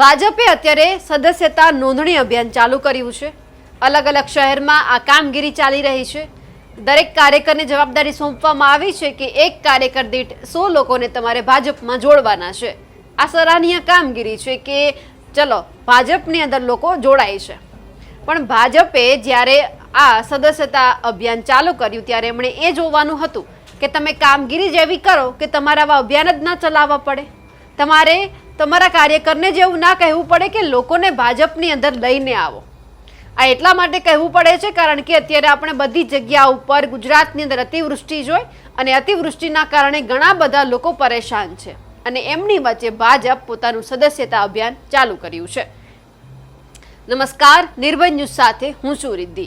ભાજપે અત્યારે સદસ્યતા નોંધણી અભિયાન ચાલુ કર્યું છે. અલગ અલગ શહેરમાં આ કામગીરી ચાલી રહી છે. દરેક કાર્યકરને જવાબદારી સોંપવામાં આવી છે કે એક કાર્યકર દીઠ સો લોકોને તમારે ભાજપમાં જોડવાના છે. આ સરાહનીય કામગીરી છે કે, ચલો, ભાજપની અંદર લોકો જોડાય છે. પણ ભાજપે જ્યારે આ સદસ્યતા અભિયાન ચાલુ કર્યું, ત્યારે એમણે એ જોવાનું હતું કે તમે કામગીરી જેવી કરો કે તમારા આવા અભિયાન જ ના ચલાવવા પડે. તમારે તમારા કાર્યકરને જેવું ના કહેવું પડે કે લોકોને ભાજપની અંદર લઈને આવો. આ એટલા માટે કહેવું પડે છે કારણ કે અત્યારે આપણે બધી જગ્યા ઉપર ગુજરાતની અંદર અતિવૃષ્ટિ જોઈ અને અતિવૃષ્ટિના કારણે ઘણા બધા લોકો પરેશાન છે અને એમની વચ્ચે ભાજપ પોતાનું સદસ્યતા અભિયાન ચાલુ કર્યું છે. નમસ્કાર, નિર્ભય ન્યૂઝ સાથે હું છું રિદ્ધિ.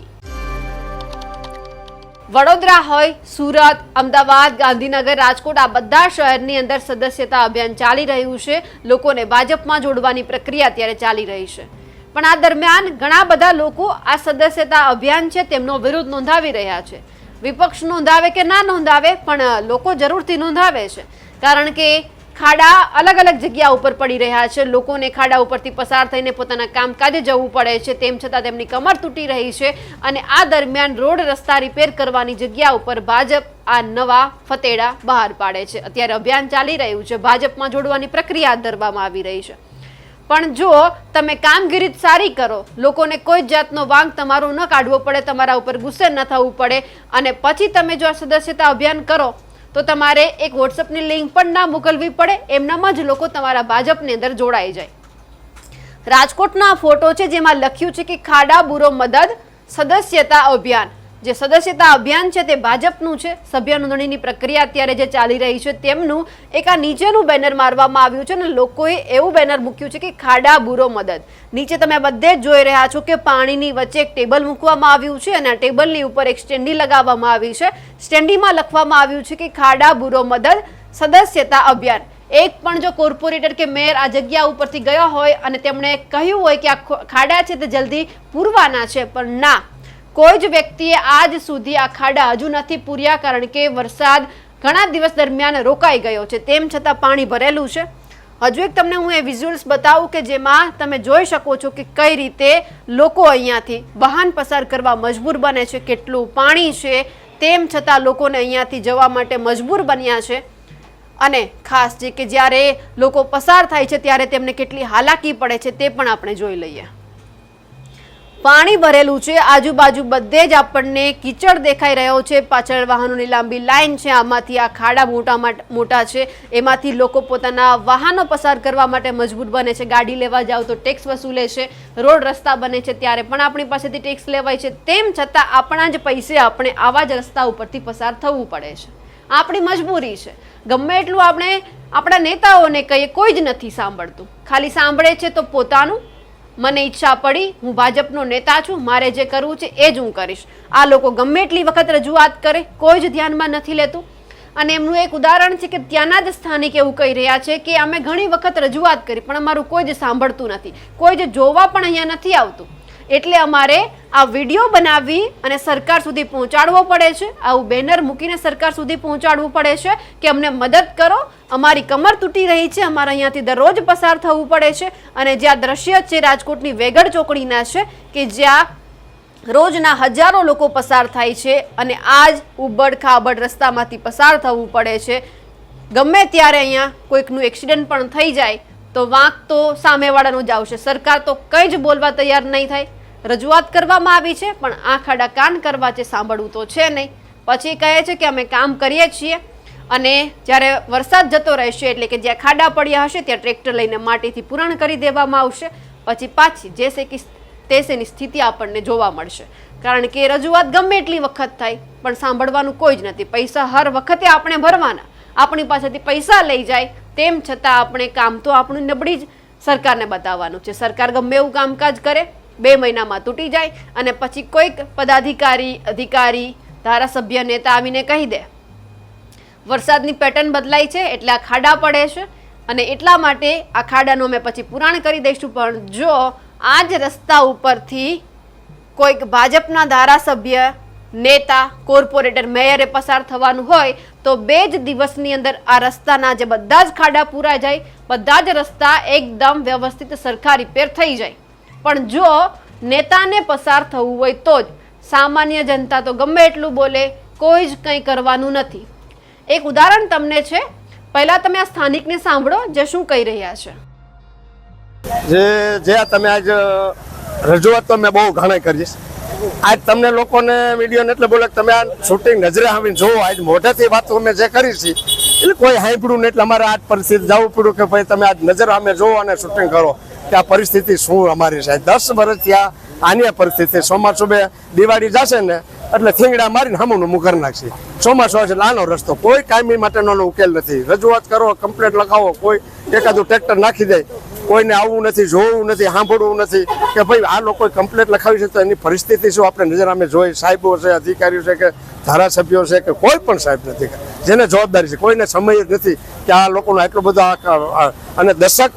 વડોદરા હોય, સુરત, અમદાવાદ, ગાંધીનગર, રાજકોટ, આ બધા શહેરની અંદર સદસ્યતા અભિયાન ચાલી રહ્યું છે. લોકોને ભાજપમાં જોડવાની પ્રક્રિયા અત્યારે ચાલી રહી છે. પણ આ દરમિયાન ઘણા બધા લોકો આ સદસ્યતા અભિયાન છે તેમનો વિરોધ નોંધાવી રહ્યા છે. વિપક્ષ નોંધાવે કે ના નોંધાવે, પણ લોકો જરૂરથી નોંધાવે છે. કારણ કે ખાડા અલગ અલગ જગ્યા ઉપર પડી રહ્યા છે. લોકોને ખાડા ઉપરથી પસાર થઈને પોતાના કામકાજે જવું પડે છે. તેમ છતાં તેમની કમર તૂટી રહી છે અને આ દરમિયાન રોડ રસ્તા રિપેર કરવાની જગ્યા ઉપર ભાજપ આ નવા ફતેડા બહાર પાડે છે. અત્યારે અભિયાન ચાલી રહ્યું છે. ભાજપમાં જોડવાની પ્રક્રિયા હાથ ધરવામાં આવી રહી છે. પણ જો તમે કામગીરી સારી કરો, લોકોને કોઈ જ જાતનો વાંક તમારો ન કાઢવો પડે, તમારા ઉપર ગુસ્સે ન થવું પડે અને પછી તમે જો આ સદસ્યતા અભિયાન કરો તો તમારે એક વોટ્સઅપની લિંક પણ ના મોકલવી પડે, એમનામાં જ લોકો તમારા ભાજપની અંદર જોડાઈ જાય. રાજકોટના ફોટો છે જેમાં લખ્યું છે કે ખાડા બુરો મદદ, સદસ્યતા અભિયાન. જે સદસ્યતા અભિયાન છે તે ભાજપનું છે. સભ્ય નોંધણીની પ્રક્રિયા અત્યારે જે ચાલી રહી છે તેમનું એક આ નીચેનું બેનર મારવામાં આવ્યું છે અને લોકોએ એવું બેનર મૂક્યું છે કે ખાડા બુરો મદદ. નીચે તમે બધે જ જોઈ રહ્યા છો કે પાણીની વચ્ચે એક ટેબલ મૂકવામાં આવ્યું છે અને આ ટેબલની ઉપર એક સ્ટેન્ડી લગાવવામાં આવી છે. સ્ટેન્ડીમાં લખવામાં આવ્યું છે કે ખાડા બુરો મદદ સદસ્યતા અભિયાન. એક પણ જો કોર્પોરેટર કે મેયર આ જગ્યા ઉપરથી ગયા હોય અને તેમણે કહ્યું હોય કે આ ખાડા છે તે જલ્દી પૂરવાના છે, પણ ના. કોઈ જ વ્યક્તિએ આજ સુધી આ ખાડા હજુ નથી પૂર્યા કારણ કે વરસાદ ઘણા દિવસ દરમિયાન રોકાઈ ગયો છે. તેમ છતાં પાણી ભરેલું છે. હજુ એક તમને હું એ વિઝ્યુઅલ્સ બતાવું કે જેમાં તમે જોઈ શકો છો કે કઈ રીતે લોકો અહીંયાથી વાહન પસાર કરવા મજબૂર બને છે, કેટલું પાણી છે. તેમ છતાં લોકોને અહીંયાથી જવા માટે મજબૂર બન્યા છે. અને ખાસ જે કે જ્યારે લોકો પસાર થાય છે, ત્યારે તેમને કેટલી હાલાકી પડે છે તે પણ આપણે જોઈ લઈએ. પાણી ભરેલું છે. આજુબાજુ બધે જ આપણને કીચડ દેખાઈ રહ્યો છે. પાછળ વાહનોની લાંબી લાઈન છે. આમાંથી આ ખાડા મોટા મોટા છે. એમાંથી લોકો પોતાના વાહનો પસાર કરવા માટે મજબૂર બને છે. ગાડી લેવા જાવ તો ટેક્સ વસૂલે છે. રોડ રસ્તા બને છે ત્યારે પણ આપણી પાસેથી ટેક્સ લેવાય છે. તેમ છતાં આપણા જ પૈસે આપણે આવા જ રસ્તા ઉપરથી પસાર થવું પડે છે. આપણી મજબૂરી છે. ગમે એટલું આપણે આપણા નેતાઓને કહીએ કોઈ જ નથી સાંભળતું. ખાલી સાંભળે છે તો પોતાનું મને ઈચ્છા પડી, હું ભાજપનો નેતા છું, મારે જે કરવું છે એ જ હું કરીશ. આ લોકો ગમે એટલી વખત રજૂઆત કરે, કોઈ જ ધ્યાનમાં નથી લેતું. અને એમનું એક ઉદાહરણ છે કે ત્યાંના જ સ્થાનિક એવું કહી રહ્યા છે કે અમે ઘણી વખત રજૂઆત કરી, પણ અમારું કોઈ જ સાંભળતું નથી. કોઈ જ જોવા પણ અહીંયા નથી આવતું. એટલે અમારે આ વીડિયો બનાવી અને સરકાર સુધી પહોંચાડવો પડે છે. આવું બેનર મૂકીને સરકાર સુધી પહોંચાડવું પડે છે કે અમને મદદ કરો. અમારી કમર તૂટી રહી છે. અમારે અહીંયાથી દરરોજ પસાર થવું પડે છે. અને જે આ દ્રશ્ય છે રાજકોટની વેગડ ચોકડીના છે કે જ્યાં રોજના હજારો લોકો પસાર થાય છે અને આ જ ઉબડ ખાબડ રસ્તામાંથી પસાર થવું પડે છે. ગમે ત્યારે અહીંયા કોઈકનું એક્સિડન્ટ પણ થઈ જાય, તો વાંક તો સામેવાળાનું જ આવશે. સરકાર તો કંઈ જ બોલવા તૈયાર નહીં થાય. રજૂઆત કરવામાં આવી છે, પણ આંખ આડા કાન કરવા છે સાંભળવું તો છે નહીં. પછી કહે છે કે અમે કામ કરીએ છીએ અને જ્યારે વરસાદ જતો રહેશે એટલે કે જ્યાં ખાડા પડ્યા હશે, ત્યાં ટ્રેક્ટર લઈને માટીથી પૂરણ કરી દેવામાં આવશે. પછી પાછી જે છે કે તેસેની સ્થિતિ આપણને જોવા મળશે. કારણ કે રજૂઆત ગમે એટલી વખત થાય, પણ સાંભળવાનું કોઈ જ નથી. પૈસા હર વખતે આપણે ભરવાના. આપણી પાસેથી પૈસા લઈ જાય, તેમ છતાં આપણે કામ તો આપણું નબળી જ સરકારને બતાવવાનું છે. સરકાર ગમે એવું કામકાજ કરે બે મહિનામાં તૂટી જાય અને પછી કોઈક પદાધિકારી, અધિકારી, ધારાસભ્ય, નેતા આવીને કહી દે. વરસાદની પેટર્ન બદલાય છે, એટલે આ ખાડા પડે છે અને એટલા માટે આ ખાડાનું અમે પછી પુરાણ કરી દઈશું, પણ જો આ જ રસ્તા ઉપરથી કોઈક ભાજપના ધારાસભ્ય, નેતા, કોર્પોરેટર, મેયરે પસાર થવાનું હોય, તો બે જ દિવસની અંદર આ રસ્તાના જે બધા જ ખાડા પૂરા જાય, બધા જ રસ્તા એકદમ વ્યવસ્થિત સરખા રિપેર થઈ જાય. પણ જો નેતાને પસાર થવું હોય તો જ સામાન્ય જનતા તો ગમે એટલું બોલે, કોઈ જ કંઈ કરવાનું નથી. એક ઉદાહરણ તમને છે, પહેલાં તમે આ સ્થાનિકને સાંભળો, જે શું કહી રહ્યા છે. જે જે તમે આજ રજૂઆત તો મેં બહુ ઘણા કરીશ આજ તમને લોકોને મીડિયાને એટલે બોલે તમે આ શૂટિંગ નજરે આવીને જોવો આજ મોઢેથી વાતો અમે જે કરી છે, એટલે કોઈ સાંભળ્યું નહીં, એટલે અમારે આજ પરિસ્થિતિ જવું પડ્યું કે ભાઈ તમે આજ નજર અમે જોવો અને શૂટિંગ કરો. કે આ પરિસ્થિતિ શું અમારી છે? દસ વર્ષથી આ આની પરિસ્થિતિ. ચોમાસું બે દિવાળી જશે ને, એટલે થીંગડા મારીને હમું કરી નાખશે. ચોમાસું હશે લાનો રસ્તો. કોઈ કાયમી માટેનો ઉકેલ નથી. રજૂઆત કરો, કમ્પ્લેટ લખાવો. કોઈ એકાદું ટ્રેક્ટર નાખી દે. કોઈને આવવું નથી, જોવું નથી, સાંભળવું નથી કે ભાઈ, આ લોકો કમ્પ્લેટ લખાવી છે તો એની પરિસ્થિતિ શું? આપણે નજર અમે જોઈ. સાહેબો છે, અધિકારીઓ છે કે ધારાસભ્યો છે કે કોઈ પણ સાહેબ નથી. જેને જવાબદારી છે. કોઈને સમય જ નથી કે આ લોકોનો એટલો બધો અને દશક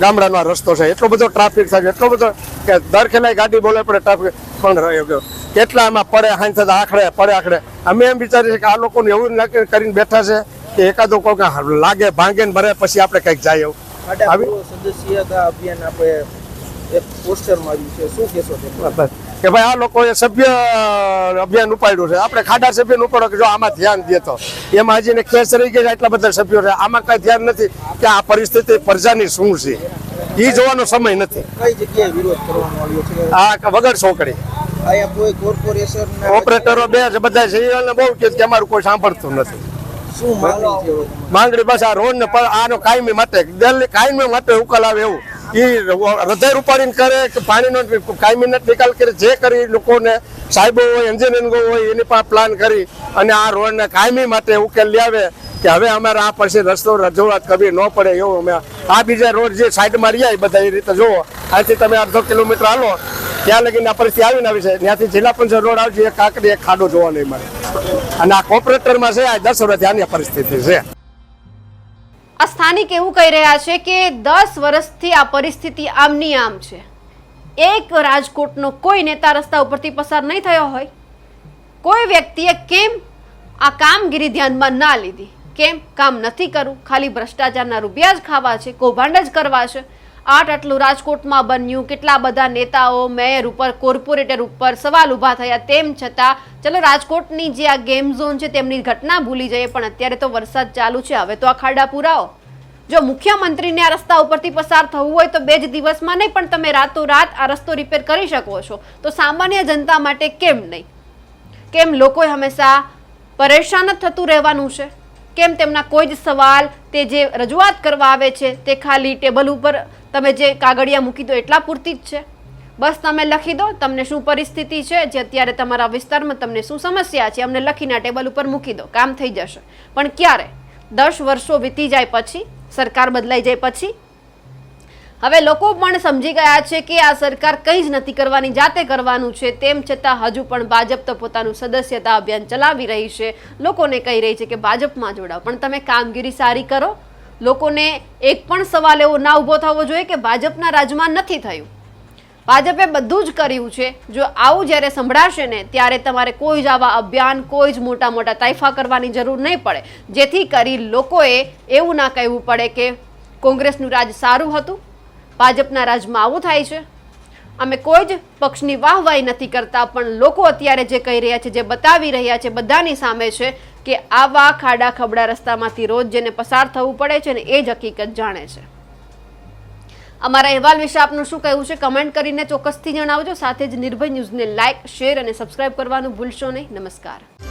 ગામડાનો આ રસ્તો છે. એટલો બધો ટ્રાફિક થાય છે એટલો બધો કે દર ખેલાય ગાડી બોલે પડે ટ્રાફિક પણ રહ્યો ગયો. કેટલા એમાં પડે હાઈ થતા આખડે પડે આખડે અમે એમ વિચારીએ કે આ લોકોને એવું નક્કી કરીને બેઠા છે કે એકાદો કોઈ લાગે ભાંગે ને ભરે પછી આપણે કંઈક જાય એવું. આવી- સદસ્યતા અભિયાન આપણે એક પોસ્ટર માર્યું છે. શું કહેશો બસ. કે ભાઈ આ લોકોએ સભ્ય અભિયાન ઉપાડ્યું છે. આપણે ખાડા સભ્યનું ઉપાડો કે જો આમાં ધ્યાન દે તો. એમાં હજી ખેસ રહી ગયા એટલા બધા સભ્યો છે. આમાં કઈ ધ્યાન નથી કે આ પરિસ્થિતિ પ્રજાની શું છે. એ જોવાનો સમય નથી. કઈ જગ્યાએ વિરોધ કરવામાં આવ્યો છે? આ વગર છોકરી. ઓપરેટરો બે છે બધા છે. બહુ કે અમારું કોઈ સાંભળતું નથી. શું માંગણી બસ આ રોડ ને આનો કાયમી માટે દિલ્હી કાયમી માટે ઉકેલ આવે એવું. એ હૃદય રૂપાણી કરે કે પાણીનો કાયમી નિકાલ કરે, જે કરી લોકોને, સાહેબો હોય એન્જિનિયરિંગો હોય, એની પાસે પ્લાન કરી અને આ રોડને કાયમી માટે ઉકેલ લાવે કે હવે અમારે આ પછી રસ્તો રજૂઆત કરવી ન પડે એવું અમે આ બીજા રોડ જે સાઈડમાં રહ્યા એ બધા એ રીતે જુઓ. આથી તમે અડધો કિલોમીટર હાલો, ત્યાં લગીને આ પરિસ્થિતિ આવીને આવી છે. ત્યાંથી જિલ્લા પંચાયત રોડ આવશે, એક કાકડી, એક ખાડો જોવા નહીં મળે અને આ કોર્પોરેટરમાં છે, આ દસ વર્ષથી આની પરિસ્થિતિ છે. આ સ્થાનિક એવું કહી રહ્યા છે કે દસ વર્ષથી આ પરિસ્થિતિ આમની આમ છે. એક રાજકોટનો કોઈ નેતા રસ્તા ઉપરથી પસાર નહીં થયો હોય. કોઈ વ્યક્તિએ કેમ આ કામગીરી ધ્યાનમાં ના લીધી? કેમ કામ નથી કરવું ખાલી ભ્રષ્ટાચારના રૂપિયા જ ખાવા છે, કૌભાંડ જ કરવા છે. આટ આટલું રાજકોટમાં બન્યું. કેટલા બધા નેતાઓ, મેયર ઉપર, કોર્પોરેટર ઉપર સવાલ ઊભા થયા. તેમ છતાં, ચલો રાજકોટની જે આ ગેમ ઝોન છે તેમની ઘટના ભૂલી જઈએ, પણ અત્યારે તો વરસાદ ચાલુ છે. હવે તો આ ખાડા પુરાવો. જો મુખ્યમંત્રીને આ રસ્તા ઉપરથી પસાર થવું હોય તો બે જ દિવસમાં નહીં, પણ તમે રાતોરાત આ રસ્તો રિપેર કરી શકો છો. તો સામાન્ય જનતા માટે કેમ નહીં? કેમ લોકોએ હંમેશા પરેશાન જ થતું રહેવાનું છે? કેમ તેમના કોઈ જ સવાલ તે જે રજૂઆત કરવા આવે છે તે ખાલી ટેબલ ઉપર તમે જે કાગળિયા મૂકી દો એટલા પૂરતી જ છે. બસ તમે લખી દો, તમને શું પરિસ્થિતિ છે, જે અત્યારે તમારા વિસ્તારમાં તમને શું સમસ્યા છે, અમને લખીને ટેબલ ઉપર મૂકી દો, કામ થઈ જશે. પણ ક્યારે? દસ વર્ષો વીતી જાય પછી, સરકાર બદલાઈ જાય પછી હવે લોકો પણ સમજી ગયા છે કે આ સરકાર કંઈ જ નથી કરવાની, જાતે કરવાનું છે. તેમ છતાં હજુ પણ ભાજપ તો પોતાનું સદસ્યતા અભિયાન ચલાવી રહી છે. લોકોને કહી રહી છે કે ભાજપમાં જોડાઓ. પણ તમે કામગીરી સારી કરો. લોકોને એક પણ સવાલ એવો ના ઊભો થવો જોઈએ કે ભાજપના રાજમાં નથી થયું. ભાજપે બધું જ કર્યું છે. જો આવું જ્યારે સંભળાશે ને, ત્યારે તમારે કોઈ જ આવા અભિયાન, કોઈ જ મોટા મોટા તાઇફા કરવાની જરૂર નહીં પડે. જેથી કરી લોકોએ એવું ના કહેવું પડે કે કોંગ્રેસનું રાજ સારું હતું. ભાજપના રાજમાં આવું થાય છે? અમે કોઈ જ પક્ષની વાહવાહી નથી કરતા, પણ લોકો અત્યારે જે કહી રહ્યા છે, જે બતાવી રહ્યા છે, બધાની સામે છે કે આવા ખાડા ખબડા રસ્તામાંથી રોજ જેને પસાર થવું પડે છે ને એ જ હકીકત જાણે છે. અમારા અહેવાલ વિશે આપનું શું કહેવું છે? કમેન્ટ કરીને ચોક્કસથી જણાવજો. સાથે જ નિર્ભય ન્યૂઝને લાઇક, શેર અને સબસ્ક્રાઇબ કરવાનું ભૂલશો નહીં. નમસ્કાર.